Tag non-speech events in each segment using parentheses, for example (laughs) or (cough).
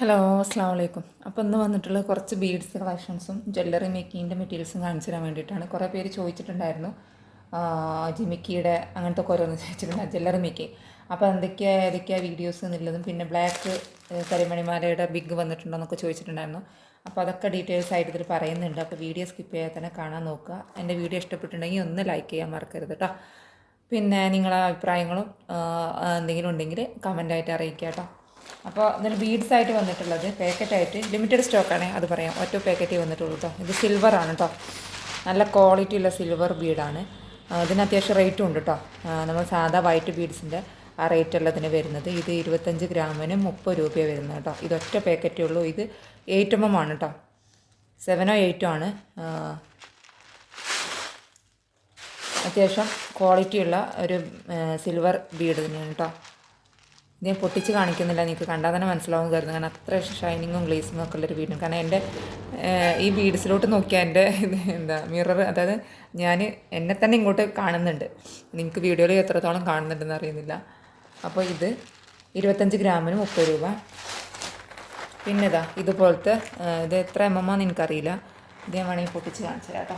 Hello അസ്സാം വലൈക്കും അപ്പോൾ ഇന്ന് വന്നിട്ടുള്ള കുറച്ച് ബീഡ്സ് കളക്ഷൻസും ജ്വല്ലറി മേക്കിങ്ങിന്റെ മെറ്റീരിയൽസും കാണിച്ചു തരാൻ വേണ്ടിയിട്ടാണ്. കുറേ പേര് ചോദിച്ചിട്ടുണ്ടായിരുന്നു. ജിമിക്കിയുടെ അങ്ങനത്തെ ഓരോന്ന് ചോദിച്ചിട്ടുണ്ടായിരുന്നു ജ്വല്ലറി മേക്കിങ് അപ്പോൾ എന്തൊക്കെയാണ് ഏതൊക്കെയാണ് വീഡിയോസ് എന്നുള്ളതും പിന്നെ ബ്ലാക്ക് കരിമണിമാലയുടെ ബിഗ് വന്നിട്ടുണ്ടോ എന്നൊക്കെ ചോദിച്ചിട്ടുണ്ടായിരുന്നു. അപ്പോൾ അതൊക്കെ ഡീറ്റെയിൽസ് ആയിട്ട് ഇതിൽ പറയുന്നുണ്ട്. അപ്പോൾ വീഡിയോ സ്കിപ്പ് ചെയ്യാതെ തന്നെ കാണാൻ നോക്കുക. എന്റെ വീഡിയോ ഇഷ്ടപ്പെട്ടിട്ടുണ്ടെങ്കിൽ ഒന്ന് ലൈക്ക് ചെയ്യാൻ മറക്കരുത് കേട്ടോ പിന്നെ നിങ്ങളുടെ അഭിപ്രായങ്ങളും എന്തെങ്കിലും ഉണ്ടെങ്കിൽ കമന്റായിട്ട് അറിയിക്കുക കേട്ടോ അപ്പോൾ ഇതിൽ ബീഡ്സ് ആയിട്ട് വന്നിട്ടുള്ളത് പാക്കറ്റായിട്ട് ലിമിറ്റഡ് സ്റ്റോക്കാണ് അത് പറയാം. ഒറ്റ പാക്കറ്റേ വന്നിട്ടുള്ളൂ കേട്ടോ ഇത് സിൽവർ ആണ് കേട്ടോ നല്ല ക്വാളിറ്റി ഉള്ള സിൽവർ ബീഡാണ് ഇതിന് അത്യാവശ്യം റേറ്റും ഉണ്ട് കേട്ടോ നമ്മൾ സാധാ വൈറ്റ് ബീഡ്സിന്റെ ആ റേറ്റ് ഉള്ളതിന് വരുന്നത്. ഇത് ഇരുപത്തഞ്ച് ഗ്രാമിന് മുപ്പത് രൂപയാണ് വരുന്നത് കേട്ടോ ഇത് ഒറ്റ പാക്കറ്റേ ഉള്ളൂ. ഇത് എയ്റ്റ് എം എം ആണ് കേട്ടോ സെവനോ എയ്റ്റോ ആണ്. അത്യാവശ്യം ക്വാളിറ്റിയുള്ള ഒരു സിൽവർ ബീഡ് തന്നെയാണ് കേട്ടോ ഞാൻ പൊട്ടിച്ച് കാണിക്കുന്നില്ല. നിങ്ങൾക്ക് കണ്ടാൽ തന്നെ മനസ്സിലാവും കരുതുന്നു. കാരണം അത്ര ഷൈനിങ്ങും ഗ്ലേസിങ്ങും ഒക്കെ ഉള്ളൊരു വീടാണ് കാരണം എന്റെ ഈ ബീഡ്സിലോട്ട് നോക്കിയാൽ എന്റെ എന്താ മിറർ അതായത് ഞാൻ എന്നെ തന്നെ ഇങ്ങോട്ട് കാണുന്നുണ്ട്. നിങ്ങൾക്ക് വീഡിയോയിൽ എത്രത്തോളം കാണുന്നുണ്ടെന്ന് അറിയുന്നില്ല. അപ്പോൾ ഇത് ഇരുപത്തഞ്ച് ഗ്രാമിന് മുപ്പത് രൂപ. പിന്നെതാ ഇതുപോലത്തെ ഇത് എത്ര എം എം ആണെന്ന് എനിക്കറിയില്ല. ഇത് ഞാൻ വേണമെങ്കിൽ പൊട്ടിച്ച് കാണിച്ചു കേട്ടോ.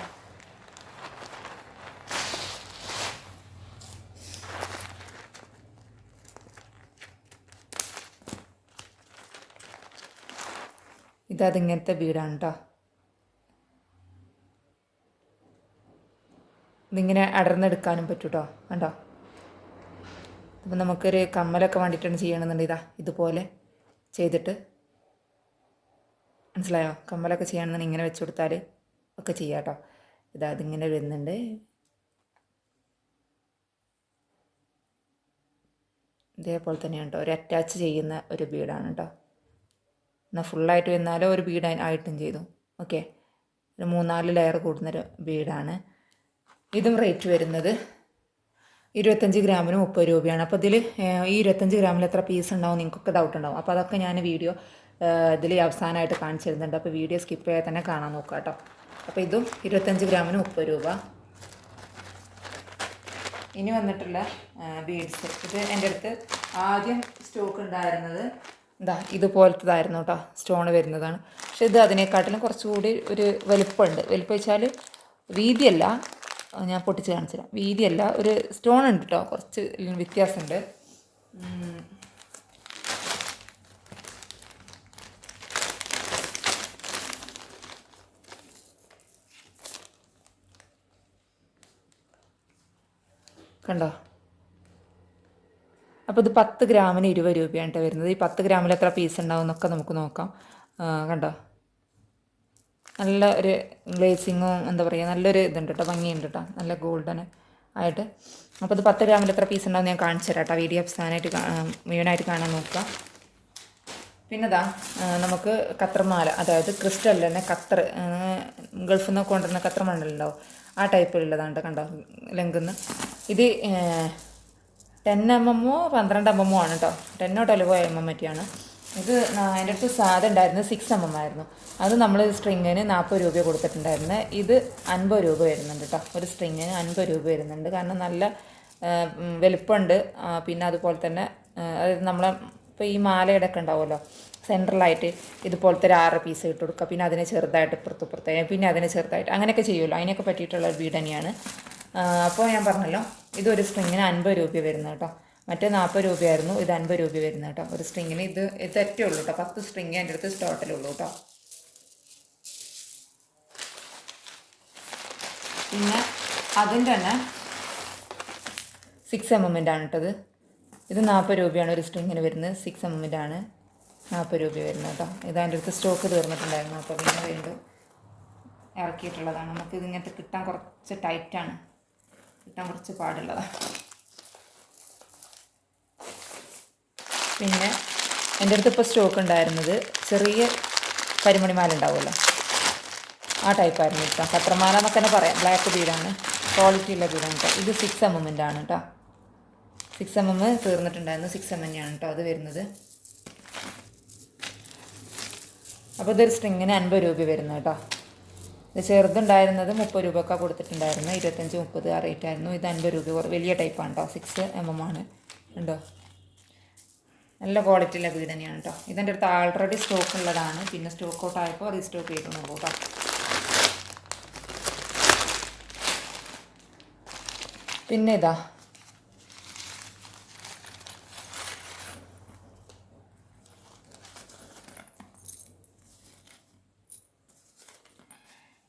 ഇതതിങ്ങനത്തെ വീടാണ് കേട്ടോ ഇതിങ്ങനെ അടർന്നെടുക്കാനും പറ്റും കേട്ടോ കണ്ടോ? അപ്പം നമുക്കൊരു കമ്മലൊക്കെ വേണ്ടിയിട്ടാണ് ചെയ്യണമെന്നുണ്ട് ഇതാ ഇതുപോലെ ചെയ്തിട്ട്. മനസ്സിലായോ? കമ്മലൊക്കെ ചെയ്യണമെന്ന് ഇങ്ങനെ വെച്ച് കൊടുത്താൽ ഒക്കെ ചെയ്യാം കേട്ടോ ഇതാ അതിങ്ങനെ വരുന്നുണ്ട്. ഇതേപോലെ തന്നെയാണ് കേട്ടോ ഒരു അറ്റാച്ച് ചെയ്യുന്ന ഒരു വീടാണ് കേട്ടോ എന്നാൽ ഫുള്ളായിട്ട് വന്നാലോ ഒരു ബീഡ് ആയിട്ടും ചെയ്തു. ഓക്കെ ഒരു മൂന്നാൽ ലെയർ കൂടുന്നൊരു ബീഡാണ് ഇതും റേറ്റ് വരുന്നത് ഇരുപത്തഞ്ച് ഗ്രാമിന് മുപ്പത് രൂപയാണ്. അപ്പോൾ ഇതിൽ ഈ ഇരുപത്തഞ്ച് ഗ്രാമിൽ എത്ര പീസ് ഉണ്ടാവും നിങ്ങൾക്കൊക്കെ ഡൗട്ട് ഉണ്ടാവും. അപ്പോൾ അതൊക്കെ ഞാൻ വീഡിയോ ഇതിൽ അവസാനമായിട്ട് കാണിച്ചു തരുന്നുണ്ട്. അപ്പോൾ വീഡിയോ സ്കിപ്പ് ചെയ്യാതെ തന്നെ കാണാൻ നോക്കുക കേട്ടോ. അപ്പോൾ ഇതും ഇരുപത്തഞ്ച് ഗ്രാമിന് മുപ്പത് രൂപ. ഇനി വന്നിട്ടുള്ള ബീഡ്സ് ഇത് എന്റെ അടുത്ത് ആദ്യം സ്റ്റോക്ക് ഉണ്ടായിരുന്നത് എന്താ ഇതുപോലത്തതായിരുന്നു കേട്ടോ സ്റ്റോൺ വരുന്നതാണ്. പക്ഷെ ഇത് അതിനെക്കാട്ടിലും കുറച്ചുകൂടി ഒരു വലിപ്പമുണ്ട്. വലിപ്പം വെച്ചാൽ വീതിയല്ല ഞാൻ പൊട്ടിച്ച് കാണിച്ചു തരാം. വീതിയല്ല ഒരു സ്റ്റോൺ ഉണ്ട് കേട്ടോ കുറച്ച് വ്യത്യാസമുണ്ട്. കണ്ടോ? അപ്പോൾ ഇത് പത്ത് ഗ്രാമിന് ഇരുപത് രൂപയാണ് കേട്ടോ വരുന്നത്. ഈ പത്ത് ഗ്രാമിൽ എത്ര പീസ് ഉണ്ടാവും എന്നൊക്കെ നമുക്ക് നോക്കാം. കണ്ടോ? നല്ല ഒരു ഗ്ലേസിങ്ങും എന്താ പറയുക നല്ലൊരു ഇതുണ്ട് കേട്ടോ ഭംഗിയുണ്ട് കേട്ടോ നല്ല ഗോൾഡൻ ആയിട്ട്. അപ്പോൾ ഇത് പത്ത് ഗ്രാമിൽ എത്ര പീസ് ഉണ്ടാവും ഞാൻ കാണിച്ചു തരാം കേട്ടോ വീഡിയോ അവസാനമായിട്ട് മുഴുവനായിട്ട് കാണാൻ നോക്കുക. പിന്നെ ഇതാ നമുക്ക് കത്രമാല അതായത് ക്രിസ്റ്റലിൽ തന്നെ ഖത്തർ ഗൾഫിൽ നിന്ന് കൊണ്ടുവരുന്ന കത്രമാലുണ്ടാവും ആ ടൈപ്പിലുള്ളതാണ് കണ്ടോ കണ്ടോ ലെങ്കുന്ന് ഇത് ടെൻ എം എമ്മോ പന്ത്രണ്ട് എം എമ്മോ ആണ് കേട്ടോ ടെന്നോ ട്വൽവോ എം എം പറ്റിയാണ് ഇത് എന്റെ അടുത്ത് സാധ ഉണ്ടായിരുന്നത് സിക്സ് എം എം ആയിരുന്നു അത് നമ്മൾ സ്ട്രിങ്ങിന് നാൽപ്പത് രൂപ കൊടുത്തിട്ടുണ്ടായിരുന്നത് ഇത് അൻപത് രൂപ വരുന്നുണ്ട് കേട്ടോ ഒരു സ്ട്രിങ്ങിന് അൻപത് രൂപ വരുന്നുണ്ട്. കാരണം നല്ല വലുപ്പമുണ്ട്. പിന്നെ അതുപോലെ തന്നെ അതായത് നമ്മളെ ഇപ്പോൾ ഈ മാലയുടെ ഒക്കെ ഉണ്ടാവുമല്ലോ. സെൻട്രലായിട്ട് ഇതുപോലത്തെ ഒരു ആറ് പീസ് ഇട്ട് കൊടുക്കുക. പിന്നെ അതിനെ ചെറുതായിട്ട് പുറത്ത് ഇപ്പുറത്ത്. പിന്നെ അതിനെ ചെറുതായിട്ട് അങ്ങനെയൊക്കെ ചെയ്യുമല്ലോ. അതിനൊക്കെ പറ്റിയിട്ടുള്ള ഒരു വീട് തന്നെയാണ് അപ്പോൾ ഞാൻ പറഞ്ഞല്ലോ ഇതൊരു സ്ട്രിങ്ങിന് അൻപത് രൂപ വരുന്നത് കേട്ടോ. മറ്റേ നാൽപ്പത് രൂപയായിരുന്നു ഇത് അൻപത് രൂപ വരുന്നത് കേട്ടോ. ഒരു സ്ട്രിങ്ങിന് ഇത് ഒറ്റേ ഉള്ളൂ കേട്ടോ. പത്ത് സ്ട്രിങ് എന്റെ അടുത്ത് ടോട്ടലുള്ളൂ കേട്ടോ. പിന്നെ അതിന്റെ തന്നെ സിക്സ് എം എമ്മിന്റെ ആണ് കേട്ടത്. ഇത് നാൽപ്പത് രൂപയാണ് ഒരു സ്ട്രിങ്ങിന് വരുന്നത്. സിക്സ് എം എമ്മിന്റെ ആണ് നാൽപ്പത് രൂപ വരുന്നത് കേട്ടോ. ഇത് അതിന്റെ അടുത്ത് സ്റ്റോക്ക് തീർന്നിട്ടുണ്ടായിരുന്നു. അപ്പോൾ പിന്നെ വീണ്ടും ഇറക്കിയിട്ടുള്ളതാണ്. നമുക്ക് ഇതിങ്ങനത്തെ കിട്ടാൻ കുറച്ച് ടൈറ്റാണ് കിട്ടാൻ കുറച്ച് പാടുള്ളതാണ് പിന്നെ എന്റെ അടുത്ത് ഇപ്പോൾ സ്റ്റോക്ക് ഉണ്ടായിരുന്നത് ചെറിയ കരിമണിമാല ഉണ്ടാവുമല്ലോ. ആ ടൈപ്പായിരുന്നു കേട്ടോ പത്രമാല എന്നൊക്കെ തന്നെ പറയാം. ബ്ലാക്ക് ബീഡാണ് ക്വാളിറ്റി ഉള്ള ബീഡാണ് കേട്ടോ ഇത് സിക്സ് എം എമ്മിന്റെ ആണ് കേട്ടോ സിക്സ് എം എം തീർന്നിട്ടുണ്ടായിരുന്നു. സിക്സ് എം ആണ് കേട്ടോ അത് വരുന്നത്. അപ്പോൾ ഇതൊരു സ്ട്രിങ്ങിന് അൻപത് രൂപ വരുന്നു കേട്ടോ ഇത് ചെറുതുണ്ടായിരുന്നത് മുപ്പത് രൂപയൊക്കെ കൊടുത്തിട്ടുണ്ടായിരുന്നു. ഇരുപത്തഞ്ച് മുപ്പത് ആ റേറ്റ് ആയിരുന്നു. ഇത് അൻപത് രൂപ വലിയ ടൈപ്പാണ് കേട്ടോ സിക്സ് എം എം ആണ്. ഉണ്ടോ നല്ല ക്വാളിറ്റിയുള്ള വീട് തന്നെയാണ് കേട്ടോ ഇതെന്റെ അടുത്ത് ആൾറെഡി സ്റ്റോക്ക് ഉള്ളതാണ്. പിന്നെ സ്റ്റോക്ക് ഔട്ട് ആയപ്പോൾ റീസ്റ്റോക്ക് ചെയ്തു കേട്ടോ പിന്നെ ഇതാ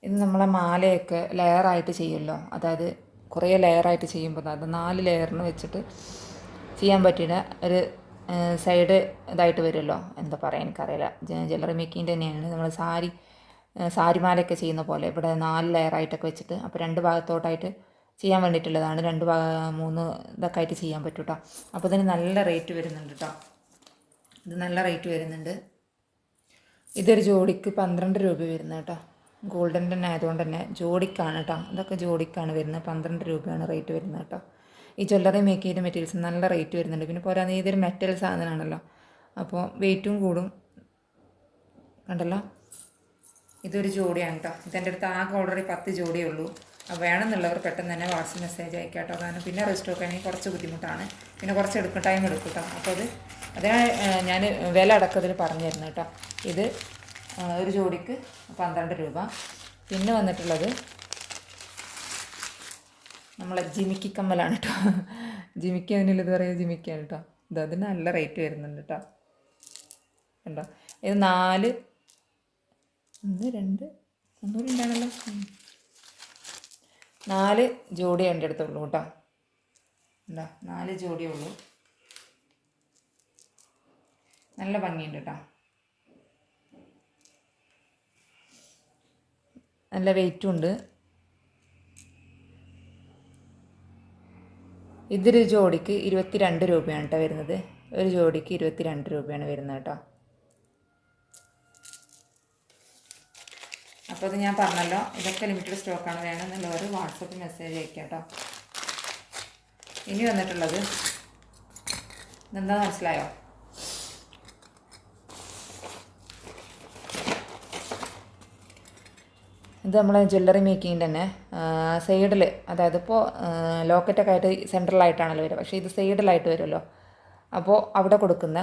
ഇത് നമ്മളെ മാലയൊക്കെ ലെയറായിട്ട് ചെയ്യുമല്ലോ. അതായത് കുറേ ലെയറായിട്ട് ചെയ്യുമ്പോൾ അത് നാല് ലെയറിന് വെച്ചിട്ട് ചെയ്യാൻ പറ്റിയ ഒരു സൈഡ് ഇതായിട്ട് വരുമല്ലോ. എന്താ പറയുക എനിക്കറിയില്ല. ജ്വല്ലറി മേക്കിങ്ങിന്റെ തന്നെയാണ്. നമ്മൾ സാരി സാരിമാലയൊക്കെ ചെയ്യുന്ന പോലെ ഇവിടെ നാല് ലെയറായിട്ടൊക്കെ വെച്ചിട്ട് അപ്പോൾ രണ്ട് ഭാഗത്തോട്ടായിട്ട് ചെയ്യാൻ വേണ്ടിയിട്ടുള്ളതാണ്. രണ്ട് ഭാഗ മൂന്ന് ഇതൊക്കെ ആയിട്ട് ചെയ്യാൻ പറ്റും കേട്ടോ അപ്പോൾ ഇതിന് നല്ല റേറ്റ് വരുന്നുണ്ട് കേട്ടോ ഇത് നല്ല റേറ്റ് വരുന്നുണ്ട്. ഇതൊരു ജോഡിക്ക് പന്ത്രണ്ട് രൂപ വരുന്നു കേട്ടോ ഗോൾഡൻ തന്നെ ആയതുകൊണ്ട് തന്നെ ജോഡിക്കാണ് കേട്ടോ. ഇതൊക്കെ ജോഡിക്കാണ് വരുന്നത്. പന്ത്രണ്ട് രൂപയാണ് റേറ്റ് വരുന്നത് കേട്ടോ. ഈ ജ്വല്ലറി മേക്ക് ചെയ്ത മെറ്റീരിയൽസ് നല്ല റേറ്റ് വരുന്നുണ്ട്. പിന്നെ പോരാതെ ഇതൊരു മെറ്റൽ സാധനമാണല്ലോ. അപ്പോൾ വെയിറ്റും കൂടും. കണ്ടല്ലോ? ഇതൊരു ജോഡിയാണ് കേട്ടോ. ഇതെന്റെ അടുത്ത് ആകെ ഓൾറെഡി പത്ത് ജോഡിയേ ഉള്ളൂ. അപ്പോൾ വേണമെന്നുള്ളവർ പെട്ടെന്ന് തന്നെ വാട്സപ്പ് മെസ്സേജ് അയക്കാം കേട്ടോ. കാരണം പിന്നെ റെസ്റ്റോക്ക് ആണെങ്കിൽ കുറച്ച് ബുദ്ധിമുട്ടാണ്. പിന്നെ കുറച്ച് എടുക്കും ടൈം എടുക്കും കേട്ടോ. അപ്പോൾ അത് അതിനാണ് ഞാൻ വില അടക്കത്തിൽ പറഞ്ഞു തരുന്നത് കേട്ടോ. ഇത് ഒരു ജോഡിക്ക് പന്ത്രണ്ട് രൂപ. പിന്നെ വന്നിട്ടുള്ളത് നമ്മളെ ജിമിക്കി കമ്മലാണ് കേട്ടോ ജിമിക്കി അതിനുള്ളത് പറയുക ജിമിക്കാണ് കേട്ടോ ഇത് അതിന് നല്ല റേറ്റ് വരുന്നുണ്ട് കേട്ടോ കണ്ടോ? ഇത് നാല് ഒന്ന് രണ്ട് ഒന്നുകൂടി ഉണ്ടാണല്ലോ. നാല് ജോഡി എന്റെ അടുത്തുള്ളൂ കേട്ടോ. ഉണ്ടോ നാല് ജോഡിയേ ഉള്ളൂ. നല്ല ഭംഗിയുണ്ട് കേട്ടോ നല്ല വെയിറ്റും ഉണ്ട്. ഇതൊരു ജോഡിക്ക് ഇരുപത്തി രണ്ട് രൂപയാണ് കേട്ടോ വരുന്നത്. ഒരു ജോഡിക്ക് ഇരുപത്തി രണ്ട് രൂപയാണ് വരുന്നത് കേട്ടോ അപ്പോൾ ഇത് ഞാൻ പറഞ്ഞല്ലോ ഇതൊക്കെ ലിമിറ്റഡ് സ്റ്റോക്കാണ് വേണമെന്നുള്ളവർ വാട്സപ്പിൽ മെസ്സേജ് അയക്കാം കേട്ടോ ഇനി വന്നിട്ടുള്ളത് ഇതെന്താ മനസ്സിലായോ? ഇത് നമ്മളെ ജ്വല്ലറി മേക്കിങ്ങിന്റെ തന്നെ. സൈഡിൽ അതായത് ഇപ്പോൾ ലോക്കറ്റൊക്കെ ആയിട്ട് സെൻട്രലായിട്ടാണല്ലോ വരിക. പക്ഷേ ഇത് സൈഡിലായിട്ട് വരുമല്ലോ. അപ്പോൾ അവിടെ കൊടുക്കുന്ന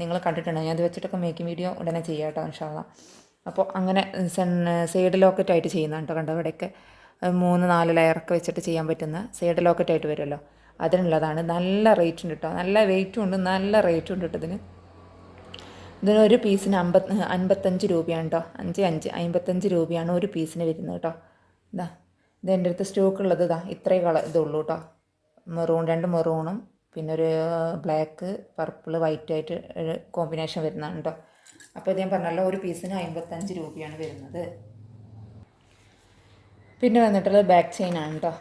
നിങ്ങൾ കണ്ടിട്ടുണ്ടോ? ഞാൻ ഇത് വെച്ചിട്ടൊക്കെ മേക്കിംഗ് വീഡിയോ ഉടനെ ചെയ്യാം കേട്ടോ ഇൻഷാല്ല അപ്പോൾ അങ്ങനെ സെൻ സൈഡ് ലോക്കറ്റായിട്ട് ചെയ്യുന്ന കേട്ടോ കണ്ടോ? ഇവിടെയൊക്കെ മൂന്ന് നാല് ലെയറൊക്കെ വെച്ചിട്ട് ചെയ്യാൻ പറ്റുന്ന സൈഡ് ലോക്കറ്റായിട്ട് വരുമല്ലോ. അതിനുള്ളതാണ് നല്ല റേറ്റ് ഉണ്ട് കേട്ടോ. നല്ല വെയിറ്റും ഉണ്ട് നല്ല റേറ്റും ഉണ്ട് കേട്ടോ ഇതിന്. ഇതിന് ഒരു പീസിന് അമ്പത് അൻപത്തഞ്ച് രൂപയാണ് കേട്ടോ അഞ്ച് അഞ്ച് അമ്പത്തഞ്ച് രൂപയാണ് ഒരു പീസിന് വരുന്നത് കേട്ടോ ഇതാ ഇത് എന്റെ അടുത്ത് സ്റ്റോക്ക് ഉള്ളത് ഇതാ ഇത്രയും കളർ ഇതുള്ളൂ കേട്ടോ മെറൂൺ രണ്ട് മെറൂണും പിന്നെ ഒരു ബ്ലാക്ക് പർപ്പിൾ വൈറ്റ് ആയിട്ട് ഒരു കോമ്പിനേഷൻ വരുന്നതാണ് കേട്ടോ അപ്പോൾ ഇത് ഞാൻ പറഞ്ഞല്ലോ ഒരു പീസിന് അമ്പത്തഞ്ച് രൂപയാണ് വരുന്നത്. പിന്നെ വന്നിട്ടുള്ളത് ബാക്ക് ചെയിനാണ് കേട്ടോ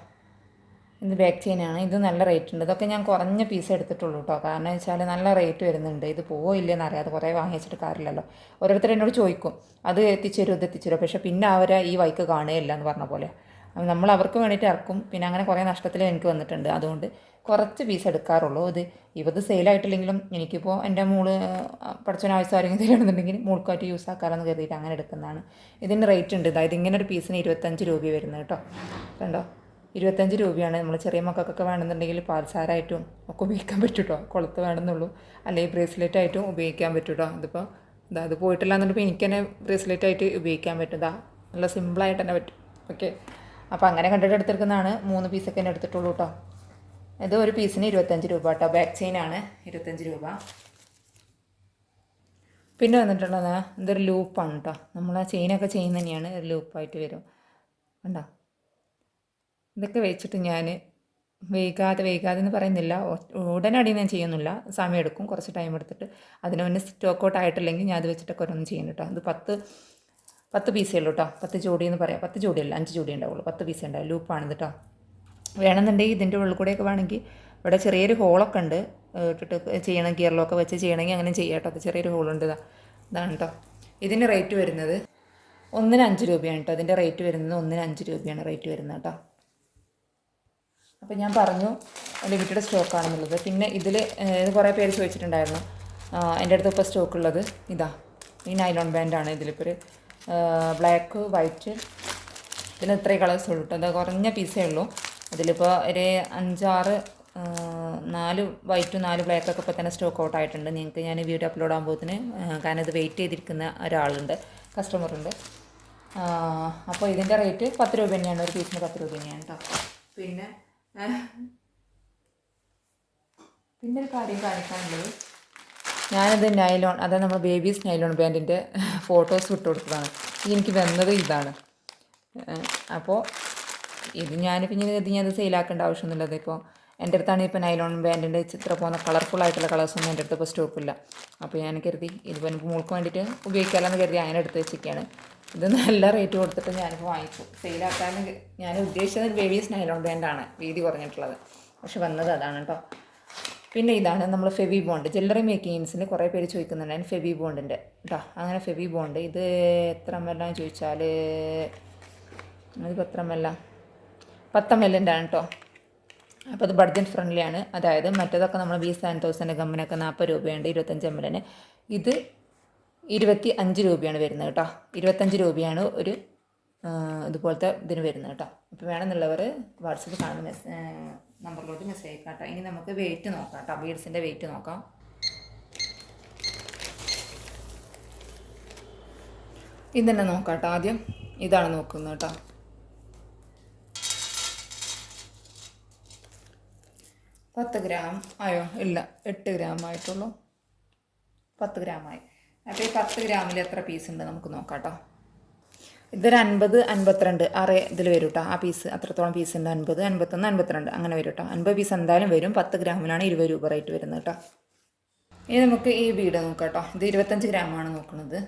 ഇത് ബാക്ക് ചെയിനാണ് ഇത് നല്ല റേറ്റ് ഉണ്ട്. ഇതൊക്കെ ഞാൻ കുറഞ്ഞ പീസ് എടുത്തിട്ടുള്ളൂ കേട്ടോ കാരണം വെച്ചാൽ നല്ല റേറ്റ് വരുന്നുണ്ട്. ഇത് പോവോ ഇല്ലെന്ന് അറിയാതെ കുറേ വാങ്ങി വെച്ചിട്ട് ഓരോരുത്തർ എന്നോട് ചോദിക്കും. അത് എത്തിച്ചേരും ഇത് എത്തിച്ചേരും? പക്ഷേ പിന്നെ അവരെ ഈ വൈക്ക് കാണുകയില്ല എന്ന് പറഞ്ഞ പോലെ. നമ്മൾ അവർക്ക് വേണ്ടിയിട്ട് ഇറക്കും. പിന്നെ അങ്ങനെ കുറേ നഷ്ടത്തിൽ എനിക്ക് വന്നിട്ടുണ്ട്. അതുകൊണ്ട് കുറച്ച് പീസ് എടുക്കാറുള്ളൂ. ഇത് ഇവത് സെയിലായിട്ടില്ലെങ്കിലും എനിക്കിപ്പോൾ എന്റെ മൂൾ പഠിച്ചവൻ ആവശ്യം ആരെങ്കിലും തരണമെന്നുണ്ടെങ്കിൽ മോൾക്കായിട്ട് യൂസ് ആക്കാറെന്ന് കരുതിയിട്ട് അങ്ങനെ എടുക്കുന്നതാണ്. ഇതിന് റേറ്റ് ഉണ്ട്. അതായത് ഇങ്ങനെ ഒരു പീസിന് ഇരുപത്തഞ്ച് രൂപ വരുന്നത് കേട്ടോ കണ്ടോ? ഇരുപത്തഞ്ച് രൂപയാണ്. നമ്മൾ ചെറിയ മക്കൾക്കൊക്കെ വേണമെന്നുണ്ടെങ്കിൽ പാൽസാരായിട്ടും ഒക്കെ ഉപയോഗിക്കാൻ പറ്റും കേട്ടോ കൊളുത്ത് വേണമെന്നുള്ളൂ. അല്ലെങ്കിൽ ബ്രേസ്ലെറ്റ് ആയിട്ടും ഉപയോഗിക്കാൻ പറ്റും കേട്ടോ അതിപ്പോൾ ഇതാ അത് പോയിട്ടില്ല എന്നിട്ട് എനിക്ക് തന്നെ ബ്രേസ്ലെറ്റ് ആയിട്ട് ഉപയോഗിക്കാൻ പറ്റും. ഇതാ നല്ല സിമ്പിളായിട്ട് തന്നെ പറ്റും. ഓക്കെ. അപ്പോൾ അങ്ങനെ കണ്ടിട്ട് എടുത്തിരിക്കുന്നതാണ്. മൂന്ന് പീസൊക്കെ തന്നെ എടുത്തിട്ടുള്ളൂ കേട്ടോ. ഇത് ഒരു പീസിന് ഇരുപത്തഞ്ച് രൂപ കേട്ടോ. ബാക്ക് ചെയിനാണ് ഇരുപത്തഞ്ച് രൂപ. പിന്നെ വന്നിട്ടുള്ളത് ഇതൊരു ലൂപ്പാണ് കേട്ടോ. നമ്മൾ ആ ചെയിനൊക്കെ ചെയിൻ തന്നെയാണ്. ഒരു ലൂപ്പായിട്ട് വരും. കണ്ടോ? ഇതൊക്കെ വെച്ചിട്ട് ഞാൻ വേഗാതെ വൈകാതെ എന്ന് പറയുന്നില്ല. ഉടനടി ഞാൻ ചെയ്യുന്നില്ല. സമയം എടുക്കും. കുറച്ച് ടൈം എടുത്തിട്ട്. അതിന് മുന്നേ സ്റ്റോക്ക് ഔട്ട് ആയിട്ടില്ലെങ്കിൽ ഞാൻ അത് വെച്ചിട്ടൊക്കെ ഒരൊന്നും ചെയ്യും കേട്ടോ. അത് പത്ത് പത്ത് പീസേ ഉള്ളൂ കേട്ടോ. പത്ത് ജോഡി എന്ന് പറയാം. പത്ത് ജോഡിയല്ല അഞ്ച് ജോഡി ഉണ്ടാവുള്ളൂ. പത്ത് പീസേ ഉണ്ടാവും. ലൂപ്പാണ് കേട്ടോ. വേണമെന്നുണ്ടെങ്കിൽ ഇതിന്റെ ഉള്ളിൽ കൂടെയൊക്കെ വേണമെങ്കിൽ ഇവിടെ ചെറിയൊരു ഹോളൊക്കെ ഉണ്ട്. ഇട്ടിട്ട് ചെയ്യണം. ഗിയറിലൊക്കെ വെച്ച് ചെയ്യണമെങ്കിൽ അങ്ങനെ ചെയ്യാം കേട്ടോ. അത് ചെറിയൊരു ഹോളുണ്ട് ഇതാ. ഇതാണ് കേട്ടോ. ഇതിന് റേറ്റ് വരുന്നത് ഒന്നിന് അഞ്ച് രൂപയാണ് കേട്ടോ. അതിന്റെ റേറ്റ് വരുന്നത് ഒന്നിന് അഞ്ച് രൂപയാണ് റേറ്റ് വരുന്നത് കേട്ടോ. അപ്പോൾ ഞാൻ പറഞ്ഞു ലിമിറ്റഡ് സ്റ്റോക്ക് ആണെന്നുള്ളത്. പിന്നെ ഇതിൽ ഇത് കുറേ പേര് ചോദിച്ചിട്ടുണ്ടായിരുന്നു എന്റെ അടുത്ത് ഇപ്പോൾ സ്റ്റോക്ക് ഉള്ളത് ഇതാ ഈ നൈലോൺ ബാൻഡാണ് ഇതിലിപ്പോൾ ഒരു ബ്ലാക്ക് വൈറ്റ് ഇതിന് ഇത്രയും കളേഴ്സ് ഉള്ളൂ കേട്ടോ അത് കുറഞ്ഞ പീസേ ഉള്ളൂ. അതിലിപ്പോൾ ഒരു അഞ്ചാറ് നാല് വൈറ്റ് നാല് ബ്ലാക്കൊക്കെ ഇപ്പോൾ തന്നെ സ്റ്റോക്ക് ഔട്ട് ആയിട്ടുണ്ട്. നിങ്ങൾക്ക് ഞാൻ വീഡിയോ അപ്ലോഡ് ആകുമ്പോഴത്തിന് കാരണം ഇത് വെയിറ്റ് ചെയ്തിരിക്കുന്ന ഒരാളുണ്ട് കസ്റ്റമറുണ്ട് അപ്പോൾ ഇതിന്റെ റേറ്റ് പത്ത് രൂപ തന്നെയാണ് ഒരു പീസിന് പത്ത് രൂപ തന്നെയാണ് കേട്ടോ പിന്നെ പിന്നെ ഒരു കാര്യം കാണിക്കാനുള്ളത് ഞാനത് നൈലോൺ അതായത് നമ്മൾ ബേബീസ് നൈലോൺ ബാൻഡിന്റെ ഫോട്ടോസ് വിട്ട് കൊടുത്തതാണ്. എനിക്ക് വന്നത് ഇതാണ്. അപ്പോൾ ഇത് ഞാനിപ്പോൾ പിന്നെ ഇത് ഞാൻ സെയിലാക്കേണ്ട ആവശ്യമൊന്നുമില്ല ഇപ്പോൾ എന്റെ അടുത്താണ് ഇപ്പോൾ നൈലോൺ ബാൻഡിന്റെ ചിത്രം പോകുന്ന കളർഫുൾ ആയിട്ടുള്ള കളേഴ്സൊന്നും എന്റെ അടുത്ത് ഇപ്പോൾ സ്റ്റോക്കില്ല അപ്പോൾ ഞാൻ കരുതി ഇതിപ്പോൾ എനിക്ക് മോൾക്ക് വേണ്ടിയിട്ട് ഉപയോഗിക്കാമെന്ന് കരുതി അതിന്റെ എടുത്ത് വെച്ചിരിക്കുകയാണ്. ഇത് നല്ല റേറ്റ് കൊടുത്തിട്ട് ഞാനിപ്പോൾ വാങ്ങിച്ചു. സെയിലാക്കാൻ ഞാൻ ഉദ്ദേശിച്ചത് ബേബീസ് നൈലോൺ ബാൻഡാണ് വീതി കുറഞ്ഞിട്ടുള്ളത്. പക്ഷെ വന്നത് അതാണ് കേട്ടോ. പിന്നെ ഇതാണ് നമ്മൾ ഫെവി ബോണ്ട് ജ്വല്ലറി മേക്കിങ്സിൽ കുറേ പേര് ചോദിക്കുന്നുണ്ടായിരുന്നു ഫെവി ബോണ്ടിന്റെ കേട്ടോ അങ്ങനെ ഫെവി ബോണ്ട് ഇത് എത്ര എല്ലാം ചോദിച്ചാൽ അതിപ്പോൾ എത്ര എല്ലാം പത്ത് എല്ലിന്റെ ആണ് കേട്ടോ അപ്പോൾ അത് ബഡ്ജറ്റ് ഫ്രണ്ട്ലി ആണ്. അതായത് മറ്റേതൊക്കെ നമ്മൾ ബി സെവൻ തൗസൻഡ് ഗമ്മിനൊക്കെ നാൽപ്പത് രൂപയുണ്ട് ഇരുപത്തഞ്ച് എം എല്ലിന് ഇത് ഇരുപത്തി അഞ്ച് രൂപയാണ് വരുന്നത് കേട്ടോ. ഇരുപത്തഞ്ച് രൂപയാണ് ഒരു ഇതുപോലത്തെ ഇതിന് വരുന്നത് കേട്ടോ. അപ്പോൾ വേണമെന്നുള്ളവർ വാട്സപ്പ് കാണുന്ന മെസ് നമ്പറിലോട്ട് മെസ്സേജ് അയക്കാം കേട്ടോ. ഇനി നമുക്ക് വെയിറ്റ് നോക്കാം കേട്ടോ. ബീഡ്സിന്റെ വെയിറ്റ് നോക്കാം. ഇതന്നെ നോക്കാം കേട്ടോ ആദ്യം. ഇതാണ് നോക്കുന്നത് കേട്ടോ. പത്ത് ഗ്രാം. ആയോ ഇല്ല എട്ട് ഗ്രാം ആയിട്ടുള്ളൂ. പത്ത് ഗ്രാമായി അപ്പോൾ ഈ പത്ത് ഗ്രാമിൽ എത്ര പീസ് ഉണ്ട് നമുക്ക് നോക്കാം കേട്ടോ ഇതൊരു അൻപത് അൻപത്തിരണ്ട്. ആറ് ഇതിൽ വരും കേട്ടോ ആ പീസ് അത്രത്തോളം പീസ് ഉണ്ട്. അൻപത് അൻപത്തൊന്ന് അൻപത്തിരണ്ട്. അങ്ങനെ വരും കേട്ടോ അൻപത് പീസ് എന്തായാലും വരും. പത്ത് ഗ്രാമിനാണ് ഇരുപത് രൂപ റേറ്റ് വരുന്നത് കേട്ടോ ഇനി നമുക്ക് ഈ ബീഡ് നോക്കാം കേട്ടോ ഇത് ഇരുപത്തഞ്ച് ഗ്രാമാണ് നോക്കുന്നത്.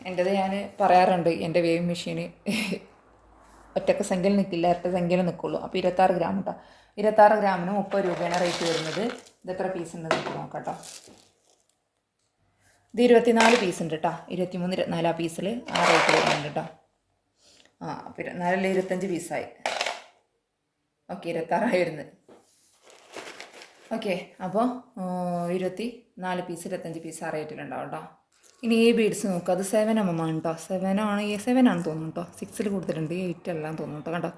എന്റെത് ഞാൻ പറയാറുണ്ട് എന്റെ വേവ് മെഷീന് (laughs) ഒറ്റയ്ക്ക് സംഖ്യയിൽ നിൽക്കില്ല ഇരട്ട സംഖ്യയിൽ നിൽക്കുള്ളൂ അപ്പോൾ ഇരുപത്താറ് ഗ്രാം കേട്ടോ ഇരുപത്താറ് ഗ്രാമിന് മുപ്പത് രൂപയാണ് റേറ്റ് വരുന്നത്. ഇത് എത്ര പീസ് ഉണ്ട് നമുക്ക് നോക്കാം കേട്ടോ ഇത് ഇരുപത്തിനാല് പീസ് ഉണ്ട് കേട്ടോ ഇരുപത്തിമൂന്ന് ഇരുപത്തിനാല് ആ പീസിൽ ആ റേറ്റ് വരുന്നുണ്ട് കേട്ടോ ആ അപ്പോൾ ഇരുപത്തിനാലല്ല ഇരുപത്തഞ്ച് പീസായി ഓക്കെ ഇരുപത്താറായി വരുന്നത്. ഓക്കെ അപ്പോൾ ഇരുപത്തി നാല് പീസ് ഇരുപത്തഞ്ച് പീസ് ആ റേറ്റിലുണ്ടാവും കേട്ടോ ഇനി ഈ ബീഡ്സ് നോക്കുക അത് സെവൻ എം എം ആണ് കേട്ടോ സെവൻ ആണ് ഈ സെവൻ ആണ് തോന്നുന്നു കേട്ടോ സിക്സിൽ കൊടുത്തിട്ടുണ്ട് എയ്റ്റ് എല്ലാം തോന്നുന്നു കേട്ടോ കണ്ടോ?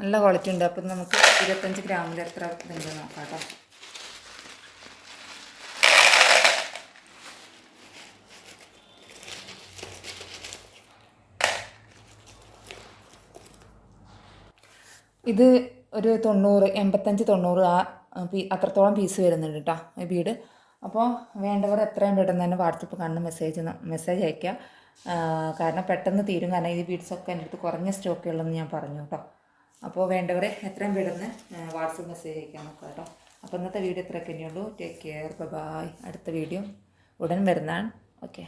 നല്ല ക്വാളിറ്റി ഉണ്ട്. അപ്പം നമുക്ക് ഇരുപത്തഞ്ച് ഗ്രാമിൽ എത്ര ഇതുണ്ട് നോക്കാം കേട്ടോ ഇത് ഒരു തൊണ്ണൂറ് എൺപത്തഞ്ച് തൊണ്ണൂറ് ആ അത്രത്തോളം പീസ് വരുന്നുണ്ട് കേട്ടോ ഈ ബീഡ് അപ്പോൾ വേണ്ടവർ എത്രയും പെട്ടെന്ന് തന്നെ വാട്സപ്പ് കാണുന്ന മെസ്സേജ് മെസ്സേജ് അയയ്ക്കുക കാരണം പെട്ടെന്ന് തീരും. കാരണം ഈ ബീഡ്സൊക്കെ എന്റെ അടുത്ത് കുറഞ്ഞ സ്റ്റോക്കുള്ളതെന്ന് ഞാൻ പറഞ്ഞു കേട്ടോ അപ്പോൾ വേണ്ടവർ എത്രയും പെട്ടെന്ന് വാട്സപ്പ് മെസ്സേജ് അയക്കാൻ നോക്കുക കേട്ടോ അപ്പോൾ ഇന്നത്തെ വീഡിയോ ഇത്രയൊക്കെ ഉള്ളൂ ടേക്ക് കെയർ ബൈ അടുത്ത വീഡിയോ ഉടൻ വരുന്നതാണ്. ഓക്കെ